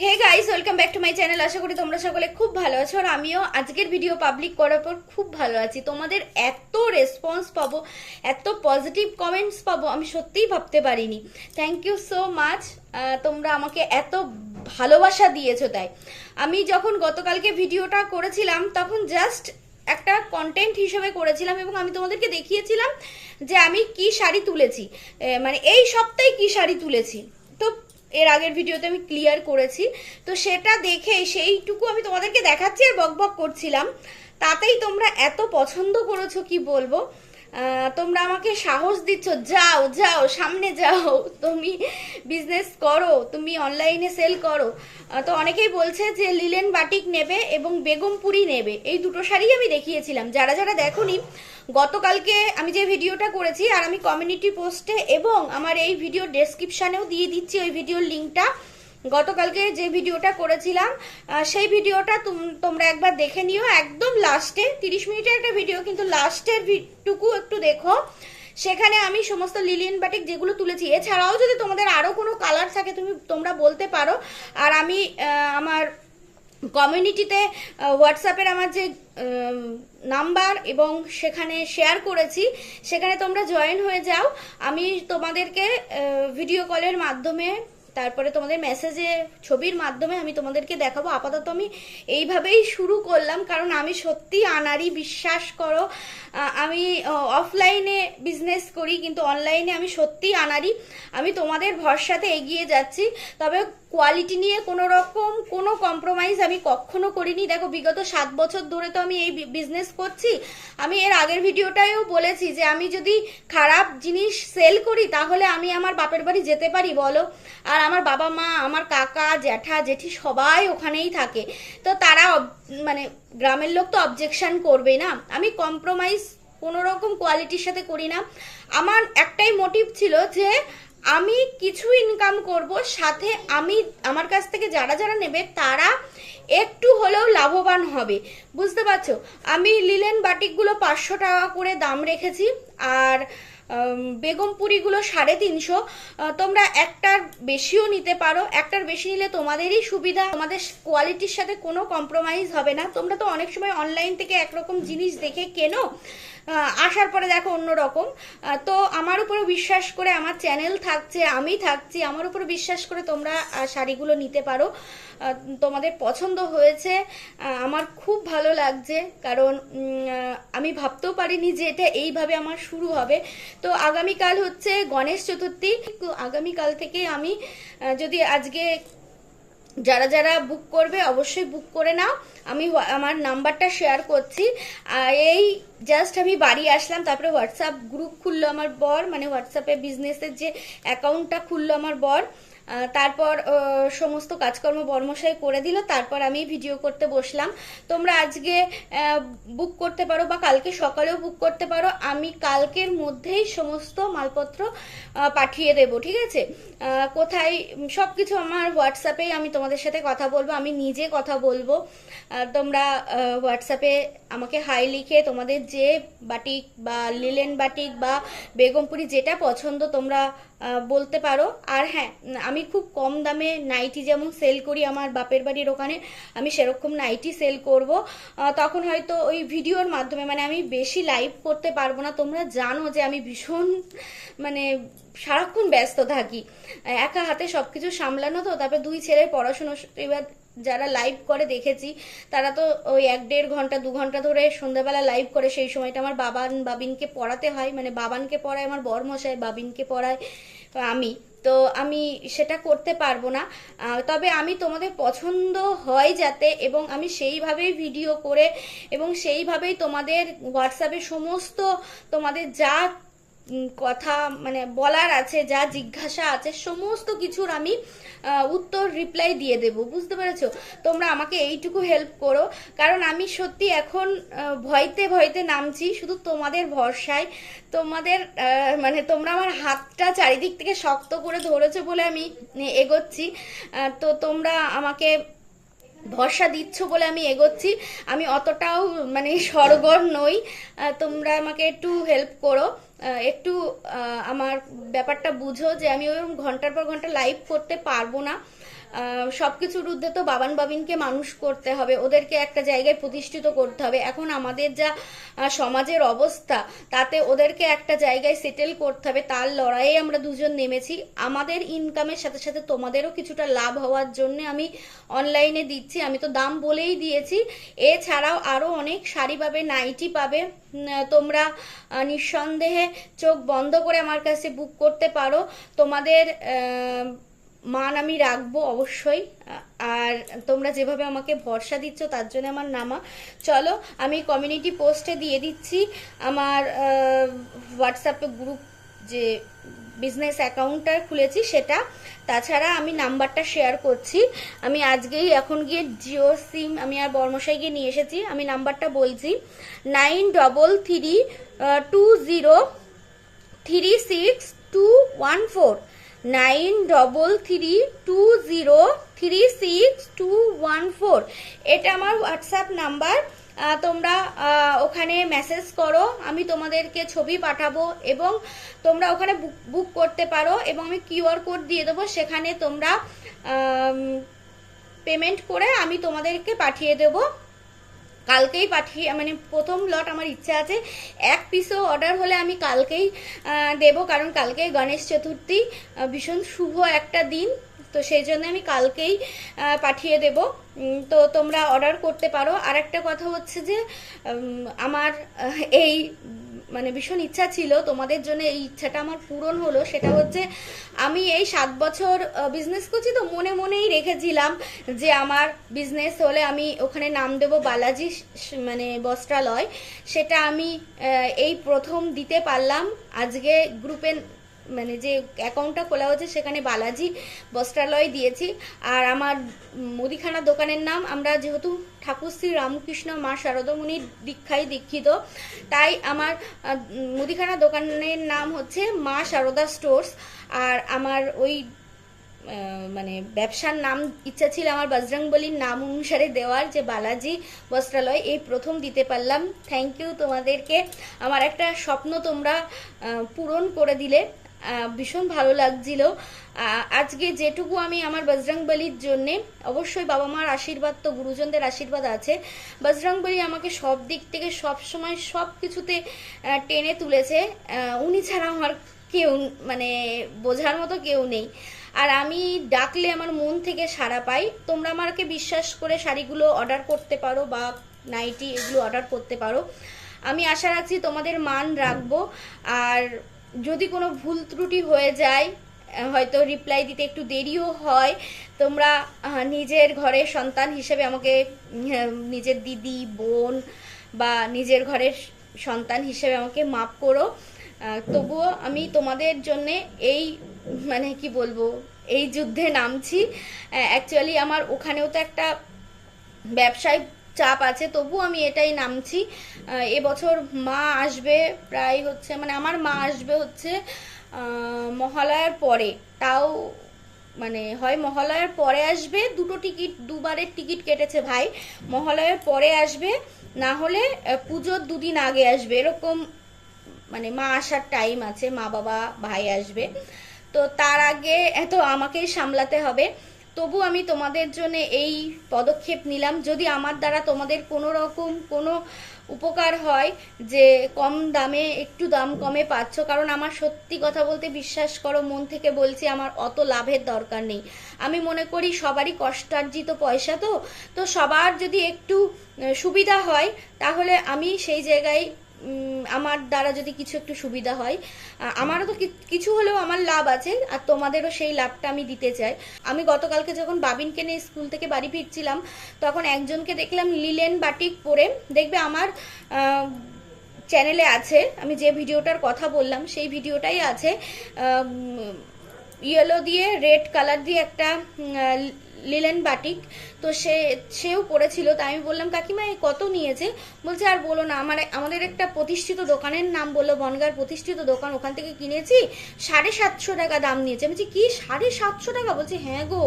Hey guys welcome back to my channel আশা করি তোমরা সকলে খুব ভালো আছো আর আমিও আজকের ভিডিও পাবলিক করার পর খুব ভালো আছি। তোমাদের এত রেসপন্স পাবো, এত পজিটিভ কমেন্টস পাবো, আমি সত্যিই ভাবতে পারিনি। থ্যাংক ইউ সো মাচ তোমরা আমাকে এত ভালোবাসা দিয়েছ তাই। আমি যখন গতকালকে ভিডিওটা করেছিলাম, তখন জাস্ট একটা কন্টেন্ট হিসেবে করেছিলাম এবং আমি তোমাদেরকে দেখিয়েছিলাম যে আমি কি শাড়ি তুলেছি। মানে এই সপ্তাহে কি শাড়ি তুলেছি। এর আগের ভিডিওতে আমি ক্লিয়ার করেছি। তো সেটা দেখে সেইটুকু আমি তোমাদেরকে দেখাচ্ছি আর বক বক করছিলাম। তাতেই তোমরা এত পছন্দ করেছ, কি বলব? তোমরা আমাকে সাহস দিচ্ছ। যাও যাও, সামনে যাও। তুমি বিজনেস করো, তুমি অনলাইনে সেল করো। তো অনেকেই বলছে যে লিলেন বাটিক নেবে এবং বেগমপুরি নেবে। এই দুটো শাড়ি আমি দেখিয়েছিলাম। যারা যারা দেখোনি, গতকালকে আমি যে ভিডিওটা করেছি, আর আমি কমিউনিটি পোস্টে এবং আমার এই ভিডিও ডেসক্রিপশানেও দিয়ে দিচ্ছি ওই ভিডিওর লিঙ্কটা গতকালকে যে ভিডিওটা করেছিলাম সেই ভিডিওটা তুম- তোমরা একবার দেখে নিও। একদম লাস্টে, তিরিশ মিনিটের একটা ভিডিও, কিন্তু লাস্টের টুকু একটু দেখো। সেখানে আমি সমস্ত লিলিয়ান বাটিক যেগুলো তুলেছি, এছাড়াও যদি তোমাদের আরও কোনো কালার থাকে, তুমি, তোমরা বলতে পারো। আর আমি আমার কমিউনিটিতে হোয়াটসঅ্যাপের আমার যে নাম্বার এবং সেখানে শেয়ার করেছি, সেখানে তোমরা জয়েন হয়ে যাও। আমি তোমাদেরকে ভিডিও কলের মাধ্যমে তারপরে তোমাদের মেসেজে ছবির মাধ্যমে আমি তোমাদেরকে দেখাবো। আপাতত আমি এইভাবেই শুরু করলাম, কারণ আমি সত্যি আনারি বিশ্বাস করো আমি অফলাইনে বিজনেস করি, কিন্তু অনলাইনে আমি সত্যি আনারি আমি তোমাদের ভরসাতে এগিয়ে যাচ্ছি। তবে কোয়ালিটি নিয়ে কোনো রকম কোনো কম্প্রোমাইজ আমি কখনো করিনি। দেখো, বিগত সাত বছর ধরে তো আমি এই বিজনেস করছি। আমি এর আগের ভিডিওটায়ও বলেছি যে আমি যদি খারাপ জিনিস সেল করি, তাহলে আমি আমার বাপের বাড়ি যেতে পারি, বলো। আর আমার বাবা মা, আমার কাকা, জ্যাঠা, জেঠি সবাই ওখানেই থাকে। তো তারা মানে গ্রামের লোক তো অবজেকশন করবে না। আমি কম্প্রোমাইজ কোনো রকম কোয়ালিটির সাথে করি না। আমার একটাই মোটিভ ছিল যে আমি কিছু ইনকাম করব, সাথে আমি, আমার কাছ থেকে যারা যারা নেবে, তারা একটু হলেও লাভবান হবে। বুঝতে পারছ? আমি লিলেন বাটিকগুলো পাঁচশো টাকা করে দাম রেখেছি, আর বেগমপুরিগুলো সাড়ে তিনশো। তোমরা একটার বেশিও নিতে পারো। একটার বেশি নিলে তোমাদেরই সুবিধা। তোমাদের কোয়ালিটির সাথে কোনো কম্প্রোমাইজ হবে না। তোমরা তো অনেক সময় অনলাইন থেকে একরকম জিনিস দেখে কেনো। আসার পরে দেখো অন্যরকম। তো আমার উপরে বিশ্বাস করে আমার চ্যানেল থাকছে, আমি থাকছি, আমার উপরে বিশ্বাস করে তোমরা শাড়িগুলো নিতে পারো। তোমাদের পছন্দ হয়েছে। আমার খুব ভালো লাগছে। কারণ আমি ভাবতেও পারিনি যে এটা এইভাবে আমার শুরু হবে। তো আগামীকাল হচ্ছে গণেশ চতুর্থী। আগামীকাল থেকে আমি যদি আজকে যারা যারা বুক করবে অবশ্যই বুক করে নাও। আমি আমার নাম্বারটা শেয়ার করছি। এই জাস্ট আমি বাড়ি আসলাম, তারপরে হোয়াটসঅ্যাপ গ্রুপ খুললো আমার বর মানে হোয়াটসঅ্যাপে বিজনেসের যে অ্যাকাউন্টটা খুললো আমার বর। তারপর সমস্ত কাজকর্ম বর্মশাই করে দিল তারপর আমি ভিডিও করতে বসলাম। তোমরা আজকে বুক করতে পারো বা কালকে সকালেও বুক করতে পারো। আমি কালকের মধ্যেই সমস্ত মালপত্র পাঠিয়ে দেব ঠিক আছে? কোথায় সব কিছু আমার হোয়াটসঅ্যাপেই আমি তোমাদের সাথে কথা বলব আমি নিজে কথা বলব। তোমরা হোয়াটসঅ্যাপে আমাকে হাই লিখে তোমাদের যে বাটিক বা লিলেন বাটিক বা বেগমপুরি যেটা পছন্দ তোমরা বলতে পারো। আর হ্যাঁ উম, আমি খুব কম দামে নাইটি যেমন সেল করি আমার বাপের বাড়ির ওখানে, আমি সেরকম নাইটি সেল করব। তখন হয়তো ওই ভিডিওর মাধ্যমে মানে আমি বেশি লাইভ করতে পারব না। তোমরা জানো যে আমি ভীষণ মানে সারাক্ষণ ব্যস্ত থাকি। একা হাতে সব কিছু সামলানো তো, তারপরে দুই ছেলের পড়াশুনো এবার যারা লাইভ করে দেখেছি, তারা তো ওই এক দেড় ঘণ্টা, দু ঘণ্টা ধরে সন্ধ্যাবেলা লাইভ করে। সেই সময়টা আমার বাবান বাবিনকে পড়াতে হয় মানে বাবানকে পড়ায়, আমার বরমশাই বাবিনকে পড়ায় আমি। তো আমি সেটা করতে পারব না। তবে আমি তোমাদের পছন্দ হয় যাতে এবং আমি সেইভাবেই ভিডিও করে এবং সেইভাবেই তোমাদের হোয়াটসঅ্যাপে সমস্ত তোমাদের যা কথা মানে বলার আছে, যা জিজ্ঞাসা আছে, সমস্ত কিছুর আমি উত্তর রিপ্লাই দিয়ে দেব, বুঝতে পেরেছ? তোমরা আমাকে এইটুকু হেল্প করো, কারণ আমি সত্যি এখন ভয়তে ভয়তে নামছি, শুধু তোমাদের ভরসায়। তোমাদের মানে তোমরা আমার হাতটা চারিদিক থেকে শক্ত করে ধরেছো বলে আমি এগোচ্ছি। তো তোমরা আমাকে ভরসা দিচ্ছ বলে আমি এগোচ্ছি। আমি অতটাও মানে সরগর নই। তোমরা আমাকে একটু হেল্প করো। একটু আমার ব্যাপারটা বুঝো যে আমি ওরকম ঘণ্টার পর ঘণ্টা লাইভ করতে পারব না। সব কিছুর তো বাবান বাবিনকে মানুষ করতে হবে, ওদেরকে একটা জায়গায় প্রতিষ্ঠিত করতে হবে। এখন আমাদের যা সমাজের অবস্থা, তাতে ওদেরকে একটা জায়গায় সেটেল করতে হবে, তার লড়াইয়ে আমরা দুজন নেমেছি। আমাদের ইনকামের সাথে সাথে তোমাদেরও কিছুটা লাভ হওয়ার জন্য আমি অনলাইনে দিচ্ছি, আমি তো দাম বলেই দিয়েছি। এছাড়াও আরও অনেক শাড়ি পাবে, নাইটি পাবে তোমরা নিঃসন্দেহে চোখ বন্ধ করে আমার কাছে বুক করতে পারো। তোমাদের মান আমি রাখব অবশ্যই, আর তোমরা যেভাবে আমাকে ভরসা দিচ্ছ তার জন্য আমার নামা। চলো, আমি কমিউনিটি পোস্টে দিয়ে দিচ্ছি আমার হোয়াটসঅ্যাপে গ্রুপ যে বিজনেস অ্যাকাউন্টটা খুলেছি সেটা। তাছাড়া আমি নাম্বারটা শেয়ার করছি। আমি আজকেই এখন গিয়ে জিও সিম আমি আর বর্মশাই গিয়ে নিয়ে এসেছি। আমি নাম্বারটা বলছি nine double three two zero three six two one four. Nine double three two zero three six two one four এটা আমার হোয়াটসঅ্যাপ নাম্বার তোমরা ওখানে মেসেজ করো। আমি তোমাদেরকে ছবি পাঠাবো এবং তোমরা ওখানে বুক করতে পারো এবং আমি কিউআর কোড দিয়ে দেবো। সেখানে তোমরা পেমেন্ট করে আমি তোমাদেরকে পাঠিয়ে দেবো। কালকেই পাঠিয়ে মানে প্রথম লট আমার ইচ্ছা আছে। এক পিসও অর্ডার হলে আমি কালকেই দেব, কারণ কালকেই গণেশ চতুর্থী ভীষণ শুভ একটা দিন। তো সেই জন্য আমি কালকেই পাঠিয়ে দেব। তো তোমরা অর্ডার করতে পারো। আর একটা কথা হচ্ছে যে আমার এই মানে ভীষণ ইচ্ছা ছিল, তোমাদের জন্য এই ইচ্ছাটা আমার পূরণ হলো। সেটা হচ্ছে, আমি এই সাত বছর বিজনেস করছি তো মনে মনেই রেখেছিলাম যে আমার বিজনেস হলে আমি ওখানে নাম দেব বালাজি মানে বস্ত্রালয়। সেটা আমি এই প্রথম দিতে পারলাম। আজকে গ্রুপে মানে যে অ্যাকাউন্টটা খোলা হয়েছে সেখানে বালাজি বস্ত্রালয় দিয়েছি। আর আমার মুদিখানা দোকানের নাম আমরা যেহেতু ঠাকুর শ্রী রামকৃষ্ণ মা শারদমণির দীক্ষায় দীক্ষিত, তাই আমার মুদিখানা দোকানের নাম হচ্ছে মা শারদা স্টোর্স। আর আমার ওই মানে ব্যবসার নাম, ইচ্ছা ছিল আমার বজরংবলির নাম অনুসারে দেওয়ার যে বালাজি বস্ত্রালয়, এই প্রথম দিতে পারলাম। থ্যাংক ইউ তোমাদেরকে। আমার একটা স্বপ্ন তোমরা পূরণ করে দিলে। ভীষণ ভালো লাগছিল। আজকে যেটুকু আমি আমার বজরংবলির জন্যে, অবশ্যই বাবা মার আশীর্বাদ তো, গুরুজনদের আশীর্বাদ আছে। বজরংবলী আমাকে সব দিক থেকে সব সময় সব কিছুতে টেনে তুলেছে। উনি ছাড়া আমার কেউ মানে বোঝার মতো কেউ নেই। আর আমি ডাকলে আমার মন থেকে সাড়া পাই। তোমরা আমাকে বিশ্বাস করে শাড়িগুলো অর্ডার করতে পারো বা নাইটি এগুলো অর্ডার করতে পারো। আমি আশা রাখছি তোমাদের মান রাখব। আর যদি কোনো ভুল ত্রুটি হয়ে যায় হয়তো রিপ্লাই দিতে একটু দেরিও হয়, তোমরা নিজের ঘরের সন্তান হিসেবে আমাকে নিজের দিদি, বোন বা নিজের ঘরের সন্তান হিসেবে আমাকে মাপ করো। তবুও আমি তোমাদের জন্য এই মানে কি বলব, এই যুদ্ধে নামছি। অ্যাকচুয়ালি আমার ওখানেও তো একটা ব্যবসায়িক চাপ আছে তবু আমি এটাই নামছি। এবছর মা আসবে প্রায় হচ্ছে মানে আমার মা আসবে হচ্ছে মহালয়ার পরে। তাও মানে হয় মহালয়ার পরে আসবে, দুটো টিকিট, দুবারের টিকিট কেটেছে ভাই। মহালয়ার পরে আসবে, না হলে পুজোর দুদিন আগে আসবে। এরকম মানে মা আসার টাইম আছে, মা বাবা, ভাই আসবে। তো তার আগে এত আমাকেই সামলাতে হবে। তবু আমি তোমাদের জন্য এই পদক্ষেপ নিলাম। যদি আমার দ্বারা তোমাদের কোনো রকম কোনো উপকার হয় যে কম দামে, একটু দাম কমে পাচ্ছ, কারণ আমার সত্যি কথা বলতে বিশ্বাস করো, মন থেকে বলছি আমার অত লাভের দরকার নেই। আমি মনে করি সবারই কষ্টার্জিত পয়সা তো তো সবার যদি একটু সুবিধা হয়, তাহলে আমি সেই জায়গায় আমার দ্বারা যদি কিছু একটু সুবিধা হয় আমারও তো কিছু হলেও আমার লাভ আছে, আর তোমাদেরও সেই লাভটা আমি দিতে চাই। আমি গতকালকে যখন বাবিনকে নিয়ে স্কুল থেকে বাড়ি ফিরছিলাম, তখন একজনকে দেখলাম লিলেন বাটিক পরে। দেখবে আমার চ্যানেলে আছে। আমি যে ভিডিওটার কথা বললাম, সেই ভিডিওটাই আছে। ইয়েলো দিয়ে রেড কালার দিয়ে একটা লিলেন বাটিক তো সে, সেও পড়েছিল। তাই আমি বললাম, কাকিমা এই কত নিয়েছে? বলছে, আর বলো না, আমার আমাদের একটা প্রতিষ্ঠিত দোকানের নাম বলল, বনগার প্রতিষ্ঠিত দোকান। ওখান থেকে কিনেছি, সাড়ে সাতশো টাকা দাম নিয়েছে। বলছি, কি? সাড়ে সাতশো টাকা? বলছি হ্যাঁ গো।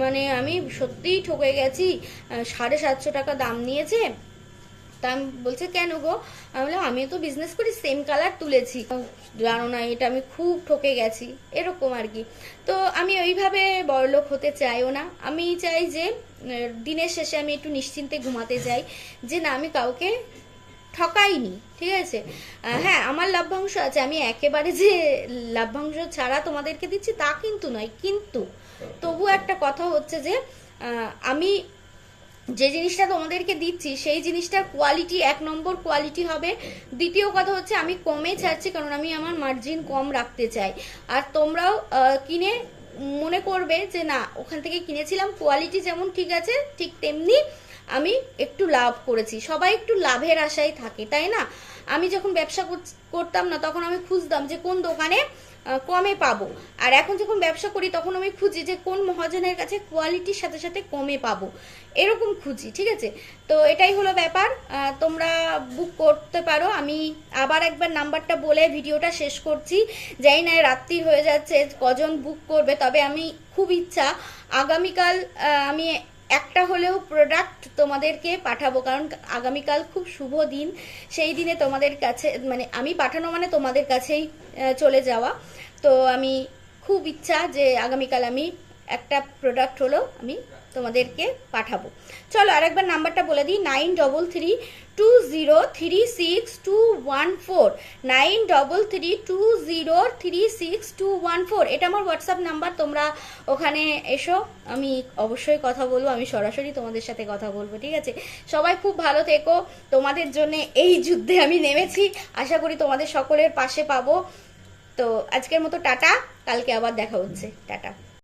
মানে আমি সত্যিই ঠকে গেছি। সাড়ে সাতশো টাকা দাম নিয়েছে। তা আমি বলছে, কেন গো? আমি বললাম, আমিও তো বিজনেস করি সেম কালার তুলেছি। জানো না, এটা আমি খুব ঠকে গেছি। এরকম আর কি। তো আমি ওইভাবে বড়লোক হতে চাইও না। আমি চাই যে দিনের শেষে আমি একটু নিশ্চিন্তে ঘুমাতে চাই যে না, আমি কাউকে ঠকাইনি, ঠিক আছে? হ্যাঁ আমার লাভ্যাংশ আছে। আমি একেবারে যে লাভ্যাংশ ছাড়া তোমাদেরকে দিচ্ছি তা কিন্তু নয়, কিন্তু তবু একটা কথা হচ্ছে যে আমি যে জিনিসটা তোমাদেরকে দিচ্ছি, সেই জিনিসটার কোয়ালিটি এক নম্বর কোয়ালিটি হবে। দ্বিতীয় কথা হচ্ছে, আমি কমে ছাড়ছি কারণ আমি আমার মার্জিন কম রাখতে চাই। আর তোমরাও কিনে মনে করবে যে, না, ওখান থেকে কিনেছিলাম কোয়ালিটি যেমন ঠিক আছে, ঠিক তেমনি আমি একটু লাভ করেছি। সবাই একটু লাভের আশায় থাকে, তাই না? আমি যখন ব্যবসা করতাম না, তখন আমি খুঁজতাম যে কোন দোকানে কমে পাবো। আর এখন যখন ব্যবসা করি, তখন আমি খুঁজি যে কোন মহাজনের কাছে কোয়ালিটির সাথে সাথে কমে পাবো। এরকম খুঁজি, ঠিক আছে? তো এটাই হলো ব্যাপার। তোমরা বুক করতে পারো। আমি আবার একবার নাম্বারটা বলে ভিডিওটা শেষ করছি। যাই না, রাত্রি হয়ে যাচ্ছে, কজন বুক করবে, তবে আমি খুব ইচ্ছা। আগামীকাল আমি একটা হলেও প্রোডাক্ট তোমাদেরকে পাঠাবো, কারণ আগামীকাল খুব শুভ দিন। সেই দিনে তোমাদের কাছে মানে আমি পাঠানো মানে তোমাদের কাছেই চলে যাওয়া। তো আমি খুব ইচ্ছা যে আগামীকাল আমি একটা প্রোডাক্ট হলো আমি তোমাদেরকে পাঠাবো। চলো আরেকবার নাম্বারটা বলে দিই, nine double three two zero three six two one four. Nine double three two zero three six two one four. এটা আমার হোয়াটসঅ্যাপ নাম্বার, তোমরা ওখানে এসো। আমি অবশ্যই কথা বলব, আমি সরাসরি তোমাদের সাথে কথা বলব, ঠিক আছে? সবাই খুব ভালো থেকো। তোমাদের জন্য এই যুদ্ধে আমি নেমেছি। আশা করি তোমাদের সকলের পাশে পাবো। তো আজকের মতো টাটা, কালকে আবার দেখা হচ্ছে। টাটা।